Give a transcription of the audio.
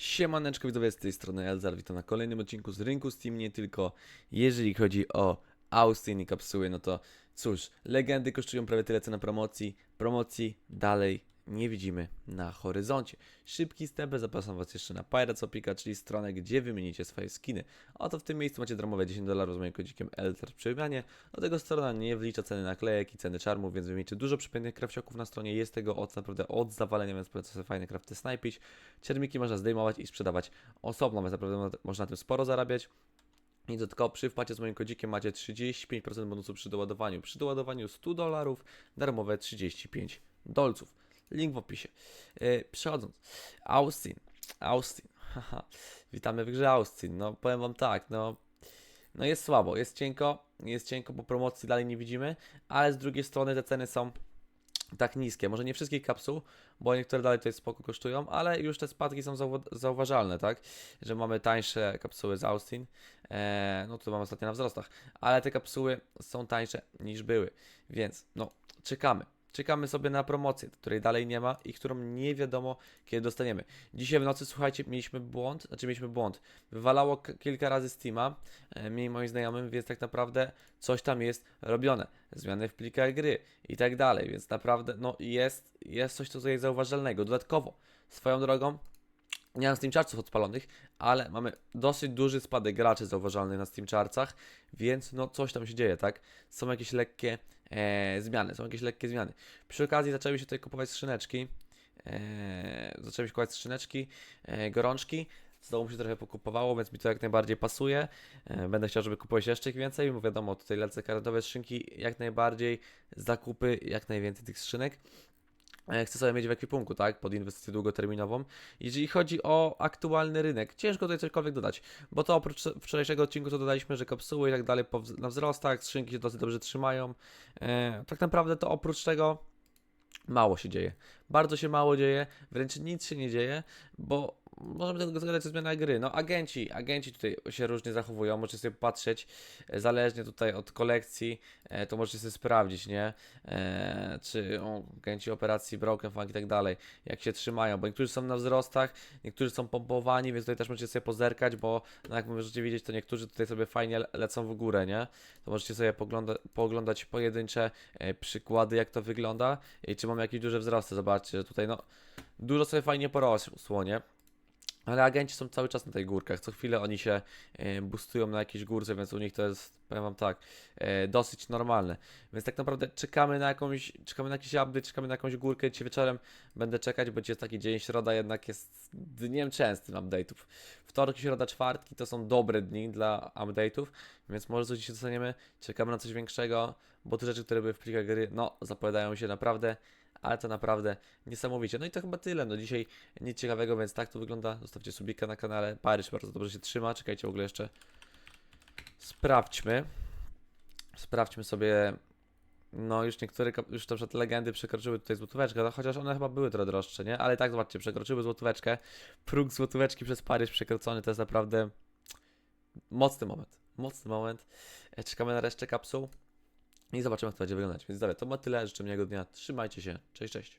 Siemaneczko widzowie, z tej strony Elzar, witam na kolejnym odcinku z rynku Steam, nie tylko jeżeli chodzi o Austin i kapsuły, no to cóż, legendy kosztują prawie tyle co na promocji, promocji dalej nie widzimy na horyzoncie. Szybki step, zapraszam was jeszcze na Pirates Opika, czyli stronę, gdzie wymienicie swoje skiny. Oto w tym miejscu macie darmowe 10 dolarów z moim kodzikiem Elzar przy wymianie. Do tego strona nie wlicza ceny naklejek i ceny czarmów, więc wymienicie dużo przypiętych krawcioków na stronie, jest tego od naprawdę od zawalenia, więc polecam sobie fajne crafty snajpić. Ciermiki można zdejmować i sprzedawać osobno, więc naprawdę mo- można na tym sporo zarabiać. I dodatkowo przy wpłacie z moim kodzikiem macie 35% bonusu przy doładowaniu. Przy doładowaniu 100 dolarów, darmowe 35 dolców. Link w opisie. Yy, przechodząc. Austin. Austin. Haha. Witamy w grze Austin. No powiem wam tak, no no jest słabo, jest cienko, jest cienko, bo promocji dalej nie widzimy, ale z drugiej strony te ceny są tak niskie. Może nie wszystkich kapsuł, bo niektóre dalej tutaj spoko kosztują, ale już te spadki są zauwa- zauważalne, tak? Że mamy tańsze kapsuły z Austin, eee, no tu mamy ostatnio na wzrostach, ale te kapsuły są tańsze niż były, więc no czekamy. Czekamy sobie na promocję, której dalej nie ma i którą nie wiadomo kiedy dostaniemy. Dzisiaj w nocy, słuchajcie, mieliśmy błąd, znaczy mieliśmy błąd. Wywalało kilka razy Steama, e, mi moim znajomym, więc tak naprawdę coś tam jest robione. Zmiany w plikach gry i tak dalej, więc naprawdę no jest, jest coś tutaj zauważalnego. Dodatkowo, swoją drogą, nie mam Steam Chartsów odpalonych, ale mamy dosyć duży spadek graczy zauważalny na Steam Chartsach, więc no coś tam się dzieje, tak? Są jakieś lekkie e, zmiany, są jakieś lekkie zmiany. Przy okazji zaczęły się tutaj kupować skrzyneczki, e, zaczęły się kupować skrzyneczki, e, gorączki, z domu się trochę pokupowało, więc mi to jak najbardziej pasuje. E, Będę chciał, żeby kupować jeszcze więcej, bo wiadomo, tutaj lecę karatowe skrzynki, jak najbardziej, zakupy, jak najwięcej tych skrzynek. E, Chcę sobie mieć w ekwipunku, tak, pod inwestycję długoterminową. Jeżeli chodzi o aktualny rynek, ciężko tutaj cokolwiek dodać, bo to oprócz wczorajszego odcinku to dodaliśmy, że kapsuły i tak dalej na wzrostach, skrzynki się dosyć dobrze trzymają. E, tak naprawdę to oprócz tego mało się dzieje. Bardzo się mało dzieje, wręcz nic się nie dzieje, bo możemy tego zgadać ze zmiana gry. No agenci, agenci tutaj się różnie zachowują, możecie sobie patrzeć, e, zależnie tutaj od kolekcji, e, to możecie sobie sprawdzić, nie? E, czy o, agenci operacji Broken Funk i tak dalej, jak się trzymają, bo niektórzy są na wzrostach, niektórzy są pompowani, więc tutaj też możecie sobie pozerkać, bo no jak możecie widzieć, to niektórzy tutaj sobie fajnie le- lecą w górę, nie? To możecie sobie pogląda, pooglądać pojedyncze przykłady, jak to wygląda i czy mamy jakieś duże wzrosty. Zobaczcie, że tutaj no dużo sobie fajnie porosło, nie? Ale agenci są cały czas na tej górkach. Co chwilę oni się e, boostują na jakiejś górce, więc u nich to jest, powiem wam tak, e, dosyć normalne. Więc tak naprawdę czekamy na jakąś, czekamy na jakiś update, czekamy na jakąś górkę. Dzisiaj wieczorem będę czekać, bo dzisiaj jest taki dzień, środa jednak jest dniem częstym update'ów. Wtorek, środa, czwartki to są dobre dni dla update'ów, więc może coś dzisiaj dostaniemy. Czekamy na coś większego, bo te rzeczy, które były w plikach gry, no zapowiadają się naprawdę ale to naprawdę niesamowicie. No i to chyba tyle. No dzisiaj nic ciekawego, więc tak to wygląda. Zostawcie subika na kanale. Paryż bardzo dobrze się trzyma. Czekajcie w ogóle jeszcze. Sprawdźmy. Sprawdźmy sobie. No już niektóre, już na przykład legendy przekroczyły tutaj złotóweczkę, no chociaż one chyba były trochę droższe, nie? Ale tak zobaczcie, przekroczyły złotóweczkę. Próg złotóweczki przez Paryż przekroczony to jest naprawdę mocny moment. Mocny moment. E, Czekamy na resztę kapsuł. I zobaczymy, jak to będzie wyglądać. Więc dobra, to ma tyle. Życzę miłego dnia. Trzymajcie się. Cześć, cześć.